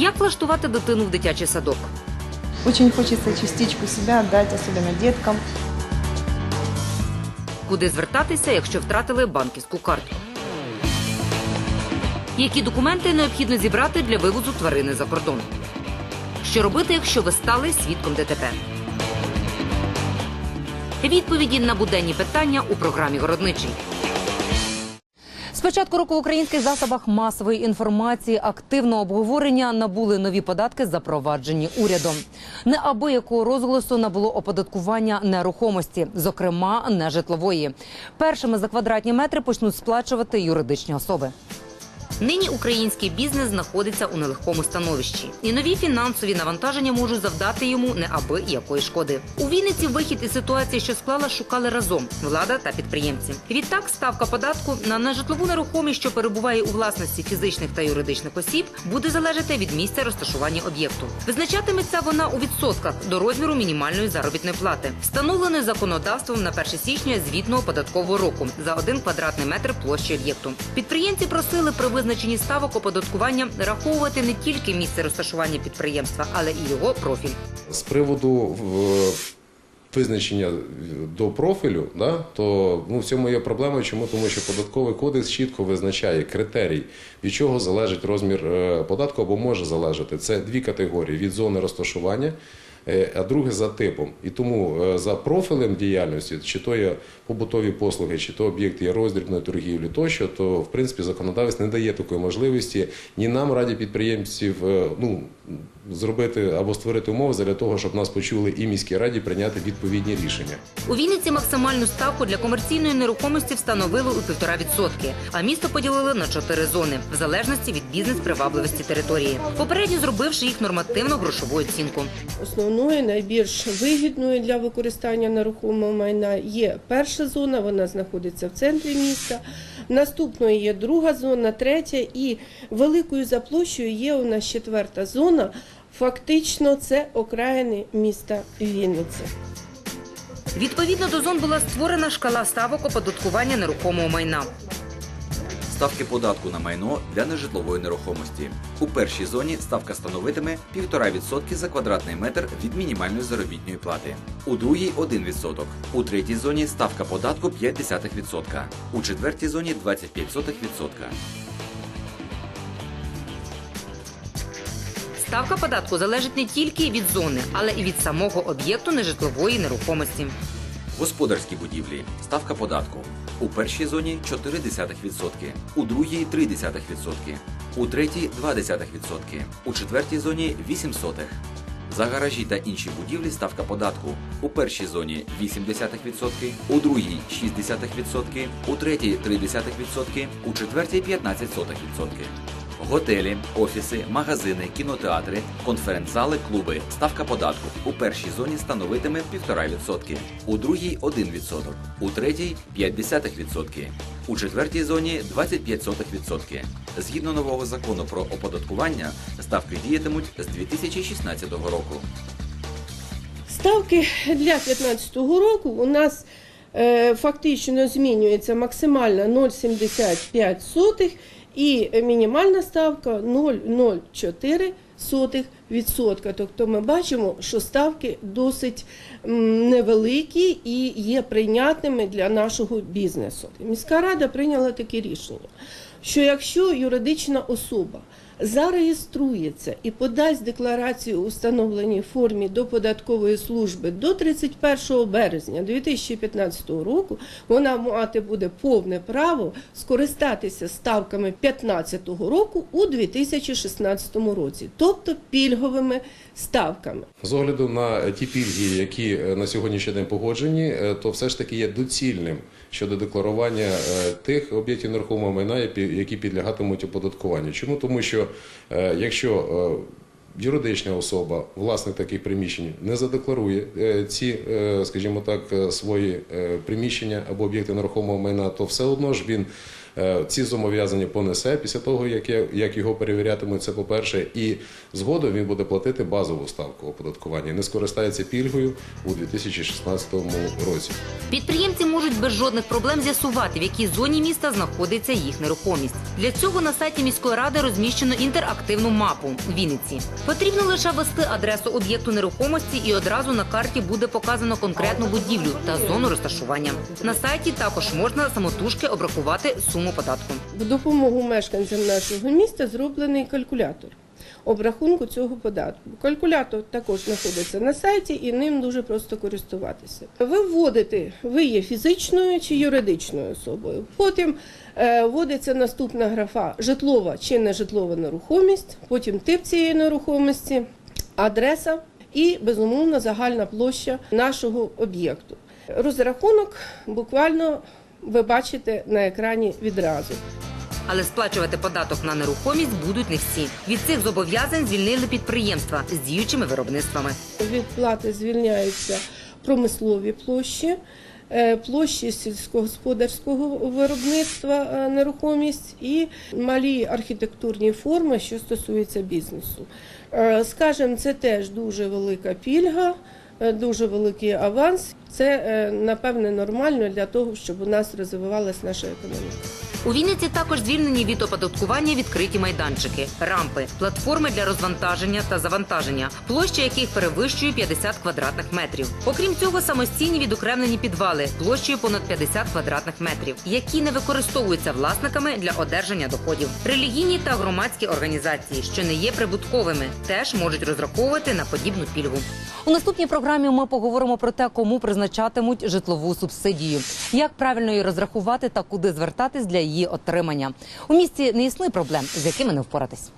Як влаштувати дитину в дитячий садок? Очень хочется частичку себя отдать, особенно деткам. Куди звертатися, якщо втратили банківську картку? Які документи необхідно зібрати для вивозу тварини за кордон? Що робити, якщо ви стали свідком ДТП? Відповіді на буденні питання у програмі Городничий. З початку року в українських засобах масової інформації активного обговорення набули нові податки, запроваджені урядом. Неабиякого розголосу набуло оподаткування нерухомості, зокрема нежитлової. Першими за квадратні метри почнуть сплачувати юридичні особи. Нині український бізнес знаходиться у нелегкому становищі, і нові фінансові навантаження можуть завдати йому неаби якої шкоди. У Вінниці вихід із ситуації, що склала, шукали разом влада та підприємці. Відтак ставка податку на нежитлову нерухомість, що перебуває у власності фізичних та юридичних осіб, буде залежати від місця розташування об'єкту. Визначатиметься вона у відсотках до розміру мінімальної заробітної плати, встановленої законодавством на 1 січня звітного податкового року за один квадратний метр площі об'єкту. Підприємці просили при визначенні ставок оподаткування раховувати не тільки місце розташування підприємства, але і його профіль. З приводу визначення до профілю, да, то ну, в цьому є проблема. Чому? Тому що податковий кодекс чітко визначає критерій, від чого залежить розмір е, податку або може залежати. Це дві категорії від зони розташування. Е, А друге за типом. І тому е, за профілем діяльності, чи то є побутові послуги, чи то об'єкт є роздрібної торгівлі тощо, то в принципі законодавець не дає такої можливості ні нам, раді підприємців, е, ну зробити або створити умови для того, щоб нас почули і міській раді прийняти відповідні рішення. У Вінниці максимальну ставку для комерційної нерухомості встановили у 1,5%, а місто поділили на чотири зони в залежності від бізнес-привабливості території, попередньо зробивши їх нормативно грошову оцінку. Основною, найбільш вигідною для використання нерухомого майна є перша зона, вона знаходиться в центрі міста. Наступною є друга зона, третя і великою за площею є у нас четверта зона. Фактично, це окраїни міста Вінниці. Відповідно до зон була створена шкала ставок оподаткування нерухомого майна. Ставки податку на майно для нежитлової нерухомості. У першій зоні ставка становитиме 1,5% за квадратний метр від мінімальної заробітної плати. У другій 1%. У третій зоні ставка податку 0,5%. У четвертій зоні 25%. Ставка податку залежить не тільки від зони, але і від самого об'єкту нежитлової нерухомості. Господарські будівлі. Ставка податку. У першій зоні 0,4%, у другій 0,3%, у третій 0,2%, у четвертій зоні 8 сотих. За гаражі та інші будівлі ставка податку. У першій зоні 0,8%, у другій 0,6%, у третій 0,3%, у четвертій 15%. Готелі, офіси, магазини, кінотеатри, конференц-зали, клуби. Ставка податку у першій зоні становитиме 1,5%, у другій 1%, у третій 0,5%, у четвертій зоні 25%. Згідно нового закону про оподаткування, ставки діятимуть з 2016 року. Ставки для 2015 року у нас е, фактично змінюється максимальна 0,75 сотих і мінімальна ставка 0,04 сотих відсотка. Тобто ми бачимо, що ставки досить невеликі і є прийнятними для нашого бізнесу. Міська рада прийняла таке рішення, що якщо юридична особа зареєструється і подасть декларацію у встановленій формі до податкової служби до 31 березня 2015 року, вона мати буде повне право скористатися ставками 2015 року у 2016 році, тобто пільговими ставками. З огляду на ті пільги, які е, на сьогоднішній день погоджені, е, то все ж таки є доцільним щодо декларування е, тих об'єктів нерухомого майна, які- підлягатимуть оподаткуванню. Чому? Тому що якщо е, юридична особа, власник таких приміщень, не задекларує е, ці, е, скажімо так, е, свої е, приміщення або об'єкти нерухомого майна, то все одно ж він е, ці зобов'язання понесе після того, як, його перевірятимуть, це по-перше, і згодом він буде платити базову ставку оподаткування, не скористається пільгою у 2016 році. Підприємці можуть без жодних проблем з'ясувати, в якій зоні міста знаходиться їх нерухомість. Для цього на сайті міської ради розміщено інтерактивну мапу Вінниці. Потрібно лише ввести адресу об'єкту нерухомості, і одразу на карті буде показано конкретну будівлю та зону розташування. На сайті також можна самотужки обрахувати суму податку. В допомогу мешканцям нашого міста зроблений калькулятор обрахунку цього податку. Калькулятор також знаходиться на сайті і ним дуже просто користуватися. Ви вводите, ви є фізичною чи юридичною особою. Потім е, вводиться наступна графа житлова чи нежитлова нерухомість, потім тип цієї нерухомості, адреса і безумовно загальна площа нашого об'єкту. Розрахунок буквально ви бачите на екрані відразу. Але сплачувати податок на нерухомість будуть не всі. Від цих зобов'язань звільнили підприємства з діючими виробництвами. Від плати звільняються промислові площі, е, площі сільськогосподарського виробництва е, нерухомість і малі архітектурні форми, що стосуються бізнесу. Е, Скажем, це теж дуже велика пільга, дуже великий аванс. Це е, напевне нормально для того, щоб у нас розвивалася наша економіка. У Вінниці також звільнені від оподаткування відкриті майданчики, рампи, платформи для розвантаження та завантаження, площа яких перевищує 50 квадратних метрів. Окрім цього, самостійні відокремлені підвали площею понад 50 квадратних метрів, які не використовуються власниками для одержання доходів. Релігійні та громадські організації, що не є прибутковими, теж можуть розраховувати на подібну пільгу. У наступній програмі ми поговоримо про те, кому призначатимуть житлову субсидію, як правильно її розрахувати та куди звертатись для її отримання. У місті не існує проблем, з якими не впоратись.